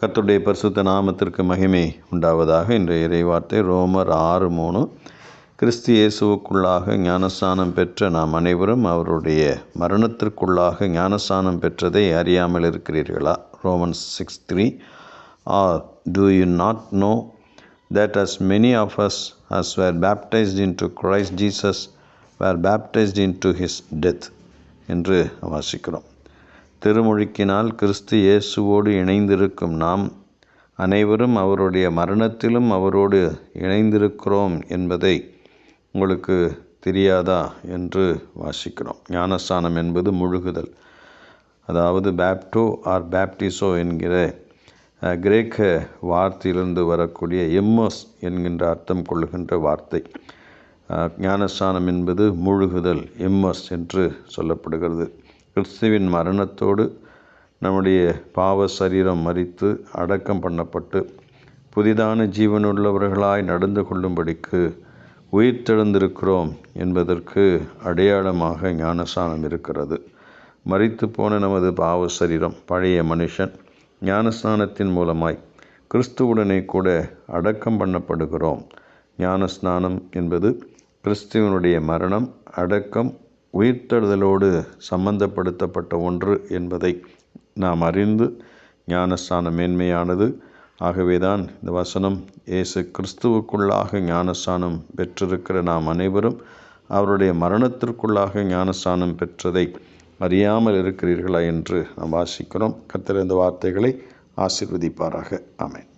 கத்துடைய பரிசுத்த நாமத்திற்கு மகிமை உண்டாவதாக இன்றைய இறைவார்த்தை ரோமர் ஆறு மூணு. கிறிஸ்து இயேசுவுக்குள்ளாக ஞானஸ்தானம் பெற்ற நாம் அனைவரும் அவருடைய மரணத்திற்குள்ளாக ஞானஸ்தானம் பெற்றதை அறியாமல் இருக்கிறீர்களா? Roman six three. Or do you not know that as many of us as were baptized into Christ Jesus were baptized into his death? என்று வாசிக்கிறோம். திருமொழிக்கினால் கிறிஸ்து இயேசுவோடு இணைந்திருக்கும் நாம் அனைவரும் அவருடைய மரணத்திலும் அவரோடு இணைந்திருக்கிறோம் என்பதை உங்களுக்கு தெரியாதா என்று வாசிக்கிறோம். ஞானஸ்தானம் என்பது முழுகுதல். அதாவது பேப்டோ ஆர் பேப்டிசோ என்கிற கிரேக்க வார்த்தையிலிருந்து வரக்கூடிய எம்மஸ் என்கின்ற அர்த்தம் கொள்ளுகின்ற வார்த்தை. ஞானஸ்தானம் என்பது முழுகுதல் எம்மஸ் என்று சொல்லப்படுகிறது. கிறிஸ்துவின் மரணத்தோடு நம்முடைய பாவ சரீரம் மறித்து அடக்கம் பண்ணப்பட்டு புதிதான ஜீவனுள்ளவர்களாய் நடந்து கொள்ளும்படிக்கு உயிர்த்தெழுந்திருக்கிறோம் என்பதற்கு அடையாளமாக ஞானஸ்தானம் இருக்கிறது. மறித்து போன நமது பாவ சரீரம் பழைய மனுஷன் ஞானஸ்நானத்தின் மூலமாய் கிறிஸ்துவுடனே கூட அடக்கம் பண்ணப்படுகிறோம். ஞானஸ்நானம் என்பது கிறிஸ்துவனுடைய மரணம் அடக்கம் உயிர்த்தெழுதலோடு சம்பந்தப்படுத்தப்பட்ட ஒன்று என்பதை நாம் அறிந்து ஞானஸ்தானம் மேன்மையானது. ஆகவேதான் இந்த வசனம் இயேசு கிறிஸ்துவுக்குள்ளாக ஞானஸ்தானம் பெற்றிருக்கிற நாம் அனைவரும் அவருடைய மரணத்திற்குள்ளாக ஞானஸ்தானம் பெற்றதை அறியாமல் இருக்கிறீர்களா என்று நாம் வாசிக்கிறோம். கத்திர இந்த வார்த்தைகளை ஆசிர்வதிப்பாராக. ஆமேன்.